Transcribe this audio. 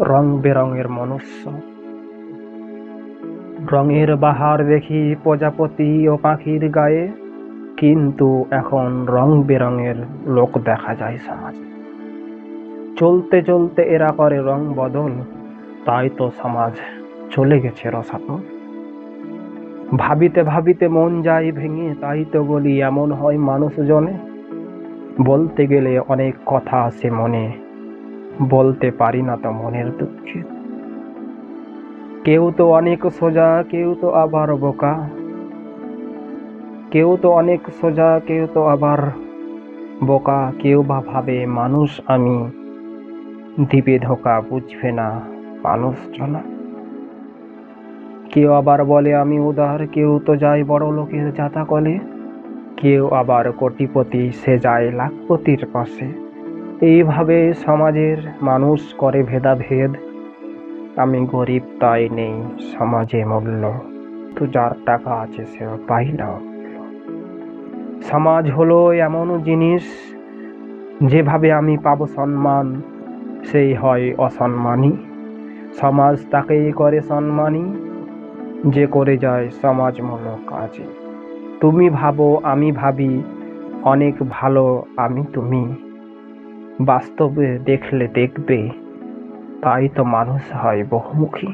রং বেরঙের মনুষ্য। রঙের বাহার দেখি প্রজাপতি ও পাখির গায়ে, কিন্তু এখন রং বেরঙের লোক দেখা যায় সমাজে। চলতে চলতে এরা করে রং বদল, তাই তো সমাজ চলে গেছে রসাতল। ভাবিতে ভাবিতে মন যায় ভেঙে, তাই তো বলি এমন হয় মানুষজনে। বলতে গেলে অনেক কথা আসে মনে বলতে পারি না তো মনের দুঃখে। কেউ তো অনেক সোজা, কেউ তো আবার বোকা। কেউ তো অনেক সোজা, কেউ তো আবার বোকা। কেউ বা ভাবে মানুষ আমি দিবে ধোকা, বুঝবে না মানুষ জনা কেউ আবার বলে আমি উদার, কেউ তো যায় বড় লোকের জাতা কলে। কেউ আবার কোটিপতি, সে যায় লাখপতির পাশে। এইভাবে সমাজের মানুষ করে ভেদাভেদ। আমি গরিব তাই নেই, সমাজে মূল্য। তো যার টাকা আছে সে পাই না সমাজ হলো এমন জিনিস, যেভাবে আমি পাবো সম্মান, সেই হয় অসম্মানী সমাজ তাকেই করে সম্মানী যে করে যায় সমাজমূলক কাজে। তুমি ভাবো, আমি ভাবি, অনেক ভালো, আমি তুমি। বাস্তবে দেখলে দেখবে তাই তো মানুষ হয় বহুমুখী।